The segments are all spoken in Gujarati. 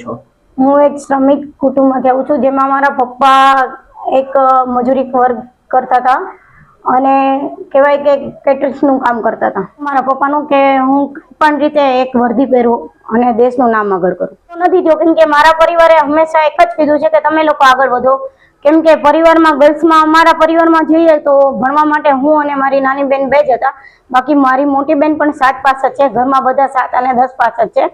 છો? હું એક શ્રમિક કુટુંબમાંથી આવું છું, જેમાં મારા પપ્પા એક મજૂરી વર્ગ કરતા હતા અને કહેવાય કે કેટર્સનું કામ કરતા હતા. મારા પપ્પાનું કે હું પણ રીતે એક વર્ધી પહેરું અને દેશનું નામ આગળ કરું. નથી થયું કેમ કે મારા પરિવારે હંમેશા એક જ કીધું છે કે તમે લોકો આગળ વધો. કેમ કે પરિવારમાં ગર્લ્સમાં, અમારા પરિવારમાં જઈએ તો ભણવા માટે હું અને મારી નાની બેન બે જ હતા. બાકી મારી મોટી બેન પણ સાત પાસ છે, ઘરમાં બધા સાત અને દસ પાસ જ છે.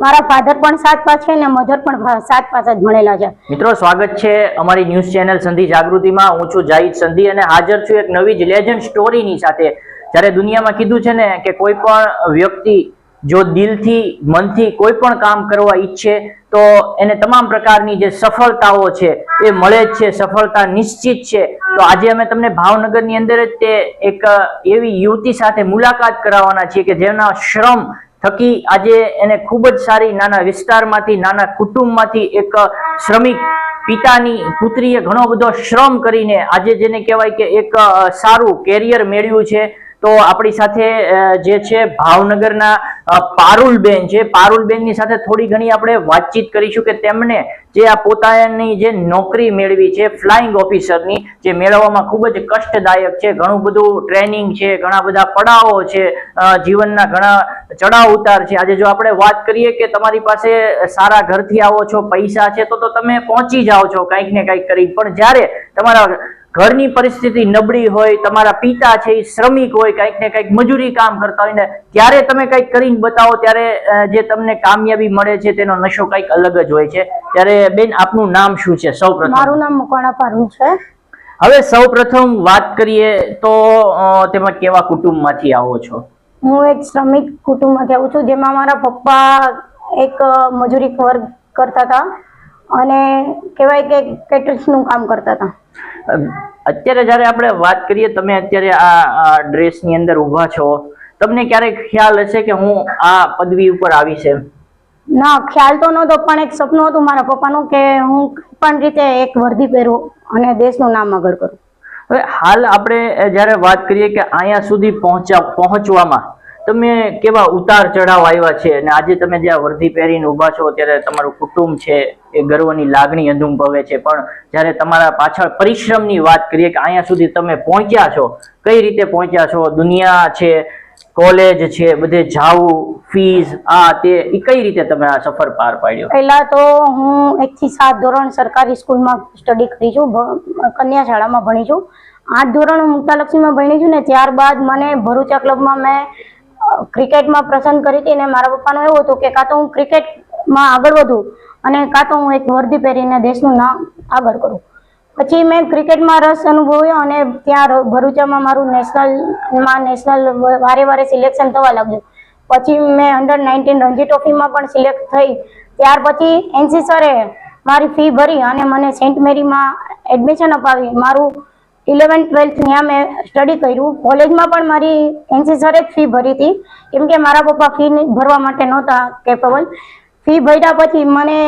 મારા ફાધર પણ સાતપા છે અને મધર પણ સાતપા જ ભણેલા છે. મિત્રો, સ્વાગત છે અમારી ન્યૂઝ ચેનલ સંધિ જાગૃતિમાં. હું છું જાહિદ સંધિ અને હાજર છું એક નવી જ લેજન્ડ સ્ટોરીની સાથે. જ્યારે દુનિયામાં કીધું છે ને કે કોઈ પણ વ્યક્તિ જો દિલથી, મનથી કોઈ પણ કામ કરવા ઈચ્છે, તો એને તમામ પ્રકારની જે સફળતાઓ છે, એ મળે જ છે, સફળતા નિશ્ચિત છે. તો આજે અમે તમને ભાવનગરની અંદર જ તે એક એવી યુવતી સાથે મુલાકાત કરાવવાના છીએ કે જેના શ્રમ થકી આજે એને ખૂબ જ સારી નાના વિસ્તારમાંથી, નાના કુટુંબમાંથી એક શ્રમિક પિતાની પુત્રીએ ઘણો બધો શ્રમ કરીને આજે જેને કહેવાય કે એક સારું કેરિયર મેળવ્યું છે. તો આપણી સાથે જે છે ભાવનગરના પારુલબેન છે. પારુલબેનની સાથે થોડી ઘણી આપણે વાતચીત કરીશું કે તેમને જે આ પોતાની જે નોકરી મેળવી છે, ફ્લાઇંગ ઓફિસરની, જે મેળવવામાં ખૂબ જ કષ્ટદાયક છે. ઘણું બધું ટ્રેનિંગ છે, ઘણા બધા પડાવો છે જીવનના ઘણા ચડાવ ઉતાર છે. આજે જો આપણે વાત કરીએ કે તમારી પાસે સારા ઘરથી આવો છો, પૈસા છે, તો તો તમે પહોંચી જાઓ છો, કંઈક ને કંઈક કરી. પણ જ્યારે તમારા ઘરની પરિસ્થિતિ નબળી હોય તમારા પિતા છે એ શ્રમિક હોય કંઈક ને કંઈક મજૂરી કામ કરતા હોય ને ત્યારે તમે કંઈક કરીને બતાવો ત્યારે જે તમને કામયાબી મળે છે તેનો નશો કંઈક અલગ જ હોય છે. ત્યારે બેન આપનું નામ શું છે? સૌ મારું નામ મકવાણા પારું છે. હવે સૌ પ્રથમ વાત કરીએ તો તેમાં કેવા કુટુંબમાંથી આવો છો? હું એક શ્રમિક કુટુંબમાંથી આવું છું જેમાં મારા પપ્પા એક મજૂરી વર્ગ કરતા હતા. અને કહેવાય કે કેટરિંગનું કામ કરતા હતા. અત્યારે જ્યારે આપણે વાત કરીએ તમે અત્યારે આ ડ્રેસની અંદર ઊભા છો તમને ક્યારેક ખ્યાલ હશે કે હું આ પદવી ઉપર આવીશ એમ ના ખ્યાલ તો નહોતો પણ એક સપનું હતું મારા પપ્પાનું કે હું પણ રીતે એક વર્દી પહેરું અને દેશનું નામ આગળ કરું. હવે હાલ આપણે જ્યારે વાત કરીએ કે અહીંયા સુધી પહોંચ્યા પહોંચવામાં તમે કેવા ઉતાર ચઢાવ આવ્યા છે? અને આજે તમે જ્યાં વર્ધી પહેરીને ઊભા છો, ત્યારે તમારું કુટુંબ છે, એ ગર્વની લાગણી અનુભવે છે. પણ જ્યારે તમારા પાછળ પરિશ્રમની વાત કરીએ કે અહીંયા સુધી તમે પહોંચ્યા છો, કઈ રીતે પહોંચ્યા છો? દુનિયા છે, કોલેજ છે, બધે જાવું ફીસ આ, તે એ કઈ રીતે તમે આ સફર પાર પાડ્યો? પહેલા તો હું એકથી સાત ધોરણ સરકારી સ્કૂલમાં સ્ટડી કરી છું કન્યા શાળામાં ભણી છું. આઠ ધોરણ હું મુક્તાલક્ષ્મીમાં ભણી છું ને ત્યારબાદ મને ભરૂચા ક્લબમાં મેં ક્રિકેટમાં પસંદ કરી હતી અને મારા પપ્પાનું એવું હતું કે કાં તો હું ક્રિકેટમાં આગળ વધું અને કાં તો હું એક વર્દી પહેરીને દેશનું નામ આગળ કરું. પછી મેં ક્રિકેટમાં રસ અનુભવ્યો અને ત્યાં ભરૂચામાં મારું નેશનલમાં નેશનલ વારે વારે સિલેક્શન થવા લાગ્યું. પછી મેં અંડર નાઇન્ટીન રણજી ટ્રોફીમાં પણ સિલેક્ટ થઈ. ત્યાર પછી એનસી સરે મારી ફી ભરી અને મને સેન્ટ મેરીમાં એડમિશન અપાવી. મારું ઇલેવન્થ ટ્વેલ્થ ત્યાં મેં સ્ટડી કર્યું. કોલેજમાં પણ મારી એનસી સરે જ ફી ભરી હતી. કેમ કે મારા પપ્પા ફી ભરવા માટે નહોતા કેપેબલ ફી ભર્યા પછી મને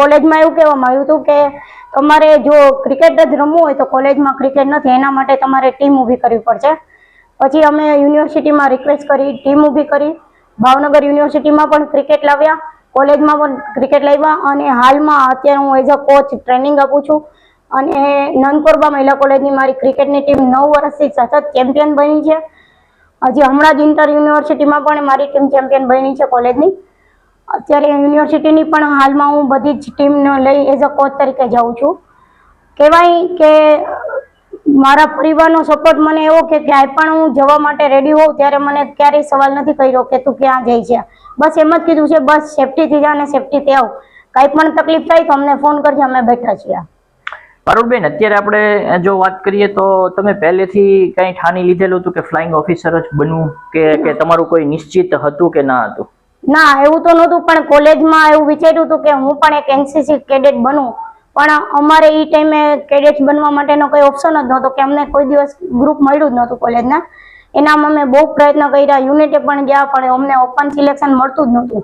કોલેજમાં એવું કહેવામાં આવ્યું હતું કે તમારે જો ક્રિકેટ જ રમવું હોય તો કોલેજમાં ક્રિકેટ નથી. એના માટે તમારે ટીમ ઊભી કરવી પડશે. પછી અમે યુનિવર્સિટીમાં રિક્વેસ્ટ કરી ટીમ ઊભી કરી. ભાવનગર યુનિવર્સિટીમાં પણ ક્રિકેટ લાવ્યા. કોલેજમાં પણ ક્રિકેટ લાવ્યા અને હાલમાં અત્યારે હું એઝ અ કોચ ટ્રેનિંગ આપું છું. અને નંદકોરબા મહિલા કોલેજની મારી ક્રિકેટની ટીમ નવ વર્ષથી સતત ચેમ્પિયન બની છે. હજી હમણાં જ ઇન્ટર યુનિવર્સિટીમાં પણ મારી ટીમ ચેમ્પિયન બની છે કોલેજની. અત્યારે યુનિવર્સિટીની પણ હાલમાં હું બધી જ ટીમને લઈ એઝ અ કોચ તરીકે જાઉં છું. કહેવાય કે મારા પરિવારનો સપોર્ટ મને એવો કે ક્યાંય પણ હું જવા માટે રેડી હોઉં ત્યારે મને ક્યારેય સવાલ નથી કર્યો કે તું ક્યાં જાય છે. બસ એમ જ કીધું છે, બસ સેફટીથી જા અને સેફટીથી આવ. કાંઈ પણ તકલીફ થાય તો અમને ફોન કરજો, અમે બેઠા છીએ. પારુલબેન, અત્યારે આપણે જો વાત કરીએ તો તમે પહેલેથી કઈ ઠાની લીધેલું હતું કે ફ્લાઇંગ ઓફિસર જ બનવું કે તમારું કોઈ નિશ્ચિત હતું કે ના હતું? ના, એવું તો નહોતું, પણ કોલેજમાં એવું વિચાર્યું હતું કે હું પણ એક એનસીસી કેડેટ બનું. પણ અમારે એ ટાઈમે કેડેટ બનવા માટેનો કોઈ ઓપ્શન જ નહોતો કે અમને કોઈ દિવસ ગ્રુપ મળ્યું જ નહોતું કોલેજના. એનામાં અમે બહુ પ્રયત્ન કર્યા, યુનિટે પણ ગયા, પણ અમને ઓપન સિલેક્શન મળતું જ નહોતું.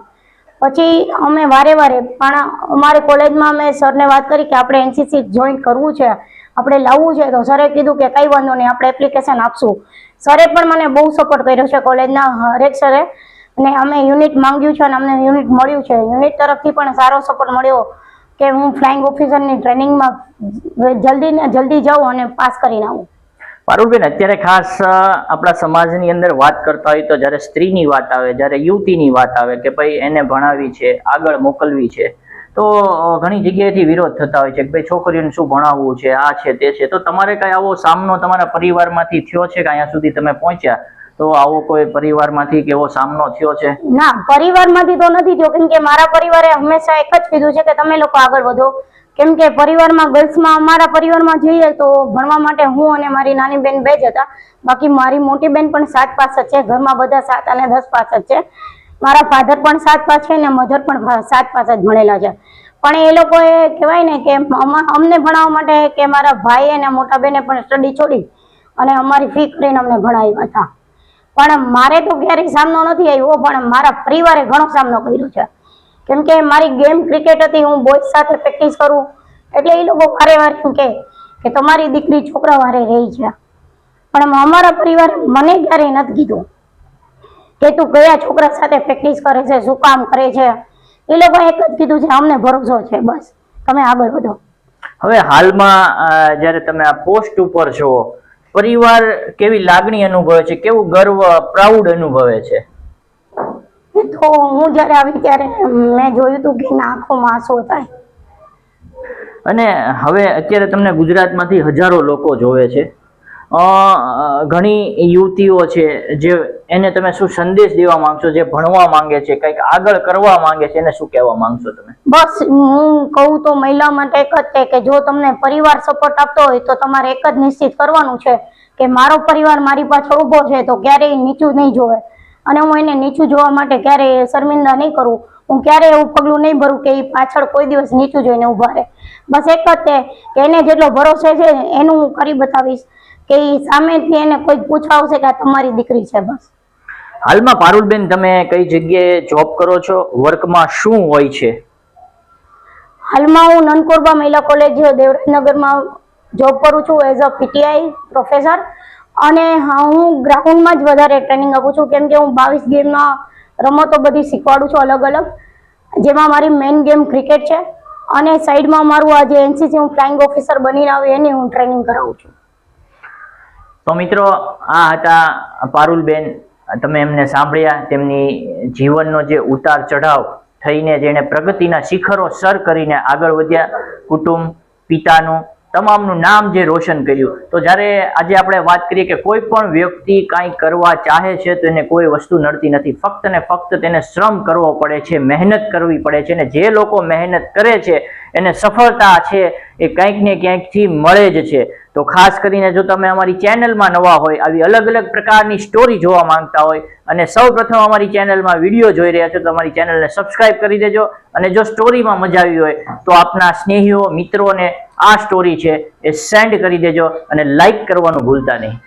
પછી અમે વારે વારે, પણ અમારી કોલેજમાં અમે સરને વાત કરી કે આપણે એનસીસી જોઈન કરવું છે, આપણે લાવવું છે, તો સરે કીધું કે કંઈ વાંધો નહીં, આપણે એપ્લિકેશન આપશું. સરે પણ મને બહુ સપોર્ટ કર્યો છે કોલેજના હરેક સરે, અને અમે યુનિટ માંગ્યું છે અને અમને યુનિટ મળ્યું છે. યુનિટ તરફથી પણ સારો સપોર્ટ મળ્યો કે હું ફ્લાઇંગ ઓફિસરની ટ્રેનિંગમાં જલ્દી જલ્દી જાઉં અને પાસ કરીને આવું. પારુલબેન, અત્યારે ખાસ આપણા સમાજની અંદર વાત કરતા હોય તો જ્યારે સ્ત્રીની વાત આવે, જ્યારે યુવતીની વાત આવે કે ભાઈ એને ભણાવી છે, આગળ મોકલવી છે, તો ઘણી જગ્યાએથી વિરોધ થતા હોય છે કે ભાઈ છોકરીઓને શું ભણાવવું છે, આ છે, તે છે. તો તમારે કઈ આવો સામનો તમારા પરિવારમાંથી થયો છે કે અહીંયા સુધી તમે પહોંચ્યા? તો આવો કોઈ પરિવારમાંથી કે એવો સામનો થયો છે? ના, પરિવારમાંથી તો નથી થયો. કેમ કે મારા પરિવારે હંમેશા એક જ કીધું છે કે તમે લોકો આગળ વધો. કેમ કે પરિવારમાં ગર્લ્સમાં અમારા પરિવારમાં જોઈએ તો ભણવા માટે હું અને મારી નાની બેન બે જ હતા. બાકી મારી મોટી બેન પણ સાત પાસ જ છે, ઘરમાં બધા સાત અને દસ પાસ જ છે. મારા ફાધર પણ સાત પાસ છે અને મધર પણ સાત પાસ જ ભણેલા છે. પણ એ લોકોએ કહેવાય ને કે અમા- અમને ભણાવવા માટે કે મારા ભાઈ અને મોટા બેને પણ સ્ટડી છોડી અને અમારી ફી કરીને અમને ભણાવ્યા હતા. પણ મારે તો ક્યારેય સામનો નથી આવ્યો, પણ મારા પરિવારે ઘણો સામનો કર્યો છે. કેમ કે મારી ગેમ ક્રિકેટ હતી, હું બોય સાથે પ્રેક્ટિસ કરું. એટલે એ લોકો વારે વારે એમ કહે કે તમારી દીકરી છોકરા વારે રહી છે પણ અમારા પરિવારે મને ક્યારેય નથી કીધું કે તું કયા છોકરા સાથે પ્રેક્ટિસ કરે છે, શું કામ કરે છે. એ લોકો એક જ કીધું છે, અમને ભરોસો છે, બસ. તમે આગળ વધો. હવે હાલમાં જ્યારે તમે આ પોસ્ટ ઉપર છો, પરિવાર કેવી લાગણી અનુભવે છે? કેવું ગર્વ, પ્રાઉડ અનુભવે છે? તો હું જ્યારે આવી ત્યારે મેં જોયું હતું કે નાખો માસો થાય. અને હવે અત્યારે તમને ગુજરાતમાંથી હજારો લોકો જોવે છે. અ, ઘણી યુવતીઓ છે જે એને તમે શું સંદેશ દેવા માંગશો જે ભણવા માંગે છે કંઈક આગળ કરવા માંગે છે એને શું કહેવા માંગશો તમે? બસ હું કહું તો મહિલા માટે એક જ છે કે જો તમને પરિવાર સપોર્ટ આપતો હોય તો તમારે એક જ નિશ્ચિત કરવાનું છે કે મારો પરિવાર મારી પાછળ ઊભો છે તો ક્યારેય નીચું નહીં જોવે. અને હું એને નીચું જોવા માટે ક્યારેય શર્મિંદા નહીં કરું. હું ક્યારેય એવું પગલું નહીં ભરું કે એ પાછળ કોઈ દિવસ નીચું જોઈને ઊભા રહે. બસ એક જ તે કે એને જેટલો ભરોસો છે એનું હું કરી બતાવીશ કે એ સામેથી એને કોઈ પૂછવા આવશે કે આ તમારી દીકરી છે બસ. હાલમાં પારુલબેન તમે કઈ જગ્યાએ જોબ કરો છો? વર્કમાં શું હોય છે? હાલમાં હું નનકોરબા મહિલા કોલેજ દેવરાજનગરમાં જોબ કરું છું એઝ અ પીટીઆઈ પ્રોફેસર અને હા ગ્રાઉન્ડમાં જ વધારે ટ્રેનિંગ આપું છું. કેમ કે હું બાવીસ ગેમમાં રમતો બધી શીખવાડું છું અલગ અલગ. જેમાં મારી મેઇન ગેમ ક્રિકેટ છે. અને સાઈડમાં મારું આજે એનસીસી, હું ફ્લાઇંગ ઓફિસર બનીને આવી, એની હું ટ્રેનિંગ કરાવું છું. તો મિત્રો, આ હતા પારુલબેન. તમે એમને સાંભળ્યા. તેમની જીવનનો જે ઉતાર ચઢાવ થઈને જેણે પ્રગતિના શિખરો સર કરીને આગળ વધ્યા. કુટુંબ, પિતાનું તમામનું નામ જે રોશન કર્યું. તો જ્યારે આજે આપણે વાત કરીએ કે કોઈ પણ વ્યક્તિ કાંઈ કરવા ચાહે છે તો એને કોઈ વસ્તુ નડતી નથી. ફક્ત ને ફક્ત તેને શ્રમ કરવો પડે છે, મહેનત કરવી પડે છે અને જે લોકો મહેનત કરે છે એને સફળતા છે એ કંઈક ને ક્યાંકથી મળે જ છે. તો ખાસ કરીને જો તમે અમારી ચેનલમાં નવા હોય, આવી અલગ અલગ પ્રકારની સ્ટોરી જોવા માંગતા હોય અને સૌ પ્રથમ અમારી ચેનલમાં વીડિયો જોઈ રહ્યા છો, તો અમારી ચેનલને સબસ્ક્રાઇબ કરી દેજો અને જો સ્ટોરીમાં મજા આવી હોય, તો આપના સ્નેહીઓ, મિત્રોને આ સ્ટોરી છે એ સેન્ડ કરી દેજો અને લાઇક કરવાનું ભૂલતા નહીં.